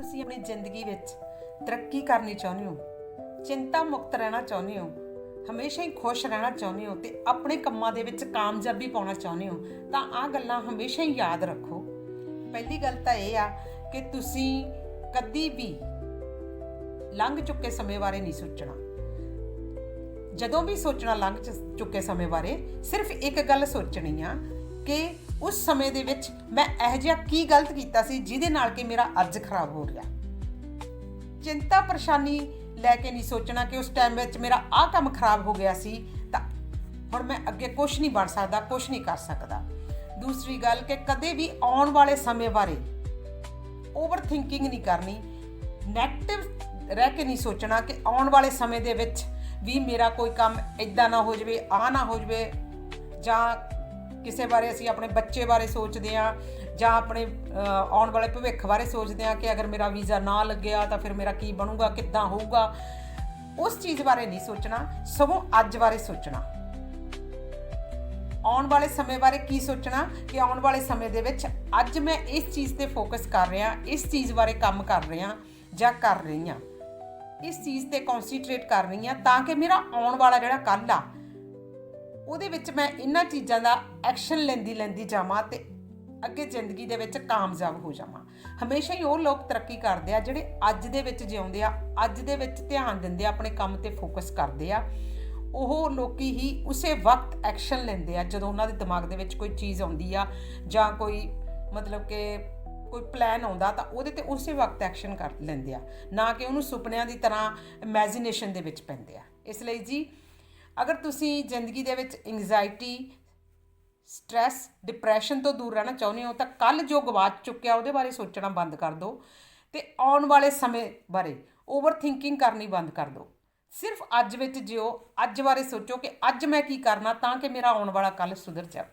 ਤੁਸੀਂ ਆਪਣੀ ਜ਼ਿੰਦਗੀ ਵਿੱਚ ਤਰੱਕੀ ਕਰਨੀ ਚਾਹੁੰਦੇ ਹੋ, ਚਿੰਤਾ ਮੁਕਤ ਰਹਿਣਾ ਚਾਹੁੰਦੇ ਹੋ, ਹਮੇਸ਼ਾ ਹੀ ਖੁਸ਼ ਰਹਿਣਾ ਚਾਹੁੰਦੇ ਹੋ ਤੇ ਆਪਣੇ ਕੰਮਾਂ ਦੇ ਵਿੱਚ ਕਾਮਯਾਬੀ ਪਾਉਣਾ ਚਾਹੁੰਦੇ ਹੋ, ਤਾਂ ਆਹ ਗੱਲਾਂ ਹਮੇਸ਼ਾ ਹੀ ਯਾਦ ਰੱਖੋ। ਪਹਿਲੀ ਗੱਲ ਤਾਂ ਇਹ ਆ ਕਿ ਤੁਸੀਂ ਕਦੀ ਵੀ ਲੰਘ ਚੁੱਕੇ ਸਮੇਂ ਬਾਰੇ ਨਹੀਂ ਸੋਚਣਾ। ਜਦੋਂ ਵੀ ਸੋਚਣਾ ਲੰਘ ਚ- ਚੁੱਕੇ ਸਮੇਂ ਬਾਰੇ ਸਿਰਫ ਇੱਕ ਗੱਲ ਸੋਚਣੀ ਆ ਕਿ ਉਸ ਸਮੇਂ ਦੇ ਵਿੱਚ ਮੈਂ ਇਹ ਜਿਹਾ ਕੀ ਗਲਤ ਕੀਤਾ ਸੀ ਜਿਹਦੇ ਨਾਲ ਕਿ ਮੇਰਾ ਅੱਜ ਖਰਾਬ ਹੋ ਗਿਆ? ਚਿੰਤਾ ਪਰੇਸ਼ਾਨੀ ਲੈ ਕੇ ਨਹੀਂ ਸੋਚਣਾ ਕਿ ਉਸ ਟਾਈਮ ਵਿੱਚ ਮੇਰਾ ਆਹ ਕੰਮ ਖਰਾਬ ਹੋ ਗਿਆ ਸੀ, ਤਾਂ ਹੁਣ ਮੈਂ ਅੱਗੇ ਕੁਝ ਨਹੀਂ ਬਣ ਸਕਦਾ ਕੁਝ ਨਹੀਂ ਕਰ ਸਕਦਾ। ਦੂਸਰੀ ਗੱਲ ਕਿ ਕਦੇ ਵੀ ਆਉਣ ਵਾਲੇ ਸਮੇਂ ਬਾਰੇ ਓਵਰ ਥਿੰਕਿੰਗ ਨਹੀਂ ਕਰਨੀ। 네ਗੇਟਿਵ ਰਹਿ ਕੇ ਨਹੀਂ ਸੋਚਣਾ ਕਿ ਆਉਣ ਵਾਲੇ ਸਮੇਂ ਦੇ ਵਿੱਚ ਵੀ ਮੇਰਾ ਕੋਈ ਕੰਮ ਇਦਾਂ ਨਾ ਹੋ ਜਾਵੇ ਆ ਨਾ ਹੋ ਜਾਵੇ ਜਾਂ ਕਿਸੇ ਬਾਰੇ ਅਸੀਂ ਆਪਣੇ ਬੱਚੇ ਬਾਰੇ ਸੋਚਦੇ ਆ ਜਾਂ ਆਪਣੇ ਆਉਣ ਵਾਲੇ ਭਵਿੱਖ ਬਾਰੇ ਸੋਚਦੇ ਆ ਕਿ ਅਗਰ ਮੇਰਾ ਵੀਜ਼ਾ ਨਾ ਲੱਗਿਆ ਤਾਂ ਫਿਰ ਮੇਰਾ ਕੀ ਬਣੂਗਾ, ਕਿੱਦਾਂ ਹੋਊਗਾ। ਉਸ ਚੀਜ਼ ਬਾਰੇ ਨਹੀਂ ਸੋਚਣਾ, ਸਗੋਂ ਅੱਜ ਬਾਰੇ ਸੋਚਣਾ। ਆਉਣ ਵਾਲੇ ਸਮੇਂ ਬਾਰੇ ਕੀ ਸੋਚਣਾ ਕਿ ਆਉਣ ਵਾਲੇ ਸਮੇਂ ਦੇ ਵਿੱਚ ਅੱਜ ਮੈਂ ਇਸ ਚੀਜ਼ ਤੇ ਫੋਕਸ ਕਰ ਰਿਹਾ, ਇਸ ਚੀਜ਼ ਬਾਰੇ ਕੰਮ ਕਰ ਰਿਹਾ ਜਾਂ ਕਰ ਰਹੀ ਹਾਂ। ਇਸ ਚੀਜ਼ ਤੇ ਕਨਸੈਂਟਰੇਟ ਕਰ ਰਹੀ ਹਾਂ ਤਾਂ ਕਿ ਮੇਰਾ ਆਉਣ ਵਾਲਾ ਜਿਹੜਾ ਕੱਲ ਆ ਉਹਦੇ ਵਿੱਚ ਮੈਂ ਇਹਨਾਂ ਚੀਜ਼ਾਂ ਦਾ ਐਕਸ਼ਨ ਲੈਂਦੀ ਲੈਂਦੀ ਜਾਵਾਂ ਤੇ ਅੱਗੇ ਜ਼ਿੰਦਗੀ ਦੇ ਵਿੱਚ ਕਾਮਯਾਬ ਹੋ ਜਾਵਾਂ। ਹਮੇਸ਼ਾ ਹੀ ਉਹ ਲੋਕ ਤਰੱਕੀ ਕਰਦੇ ਆ, ਜਿਹੜੇ ਅੱਜ ਦੇ ਵਿੱਚ ਜਿਉਂਦੇ ਆ, ਅੱਜ ਦੇ ਵਿੱਚ ਧਿਆਨ ਦਿੰਦੇ ਆ, ਆਪਣੇ ਕੰਮ ਤੇ ਫੋਕਸ ਕਰਦੇ ਆ। ਉਹ ਲੋਕੀ ਹੀ ਉਸੇ ਵਕਤ ਐਕਸ਼ਨ ਲੈਂਦੇ ਆ, ਜਦੋਂ ਉਹਨਾਂ ਦੇ ਦਿਮਾਗ ਦੇ ਵਿੱਚ ਕੋਈ ਚੀਜ਼ ਆਉਂਦੀ ਆ ਜਾਂ ਕੋਈ ਮਤਲਬ ਕਿ ਕੋਈ ਪਲਾਨ ਆਉਂਦਾ ਤਾਂ ਉਹਦੇ ਤੇ ਉਸੇ ਵਕਤ ਐਕਸ਼ਨ ਕਰ ਲੈਂਦੇ ਆ। ਨਾ ਕਿ ਉਹਨੂੰ ਸੁਪਨਿਆਂ ਦੀ ਤਰ੍ਹਾਂ ਇਮੇਜਿਨੇਸ਼ਨ ਦੇ ਵਿੱਚ ਪੈਂਦੇ ਆ। ਇਸ ਲਈ ਜੀ ਅਗਰ ਤੁਸੀਂ ਜ਼ਿੰਦਗੀ ਦੇ ਵਿੱਚ ਐਂਗਜ਼ਾਇਟੀ ਸਟ्रेस ਡਿਪਰੈਸ਼ਨ ਤੋਂ ਦੂਰ ਰਹਿਣਾ ਚਾਹੁੰਦੇ ਹੋ ਤਾਂ ਕੱਲ ਜੋ ਗਵਾਚ ਚੁੱਕਿਆ ਉਹਦੇ ਬਾਰੇ ਸੋਚਣਾ ਬੰਦ ਕਰ ਦਿਓ ਤੇ ਆਉਣ ਵਾਲੇ ਸਮੇਂ ਬਾਰੇ ਓਵਰ ਥਿੰਕਿੰਗ ਕਰਨੀ ਬੰਦ ਕਰ ਦਿਓ। ਸਿਰਫ ਅੱਜ ਵਿੱਚ ਜਿਓ, ਅੱਜ ਬਾਰੇ ਸੋਚੋ ਕਿ ਅੱਜ ਮੈਂ ਕੀ ਕਰਨਾ ਤਾਂ ਕਿ ਮੇਰਾ ਆਉਣ ਵਾਲਾ ਕੱਲ ਸੁਧਰ ਜਾਵੇ।